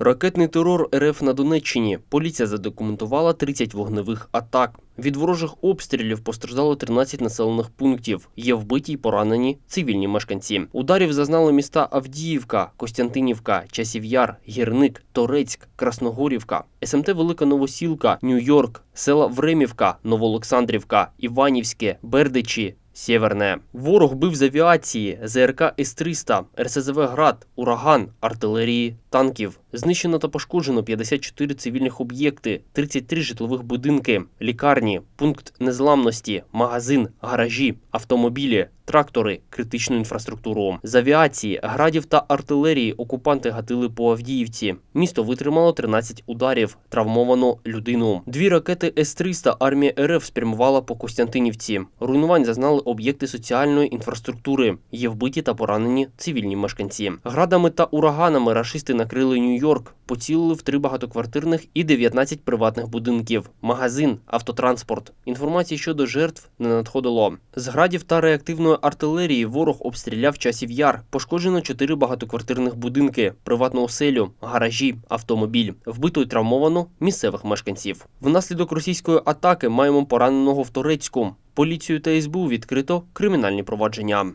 Ракетний терор РФ на Донеччині. Поліція задокументувала 30 вогневих атак. Від ворожих обстрілів постраждало 13 населених пунктів. Є вбиті й поранені цивільні мешканці. Ударів зазнали міста Авдіївка, Костянтинівка, Часів'яр, Гірник, Торецьк, Красногорівка, СМТ Велика Новосілка, Нью-Йорк, села Времівка, Новоолександрівка, Іванівське, Бердичі. Сєверне. Ворог бив з авіації, ЗРК С-300, РСЗВ «Град», «Ураган», артилерії, танків. Знищено та пошкоджено 54 цивільних об'єкти, 33 житлових будинки, лікарні, пункт незламності, магазин, гаражі, автомобілі, трактори, критичну інфраструктуру. З авіації, градів та артилерії окупанти гатили по Авдіївці. Місто витримало 13 ударів, травмовано людину. Дві ракети С-300 армія РФ спрямувала по Костянтинівці. Руйнувань зазнали об'єкти соціальної інфраструктури. Є вбиті та поранені цивільні мешканці. Градами та ураганами рашисти накрили Нью-Йорк, поцілили в три багатоквартирних і 19 приватних будинків, магазин, автотранспорт. Інформації щодо жертв не надходило. З градів та реактивної артилерії ворог обстріляв часів яр. Пошкоджено чотири багатоквартирних будинки, приватну оселю, гаражі, автомобіль. Вбито й травмовано місцевих мешканців. Внаслідок російської атаки маємо пораненого в Торецьку. Поліцію та СБУ відкрито кримінальні провадження.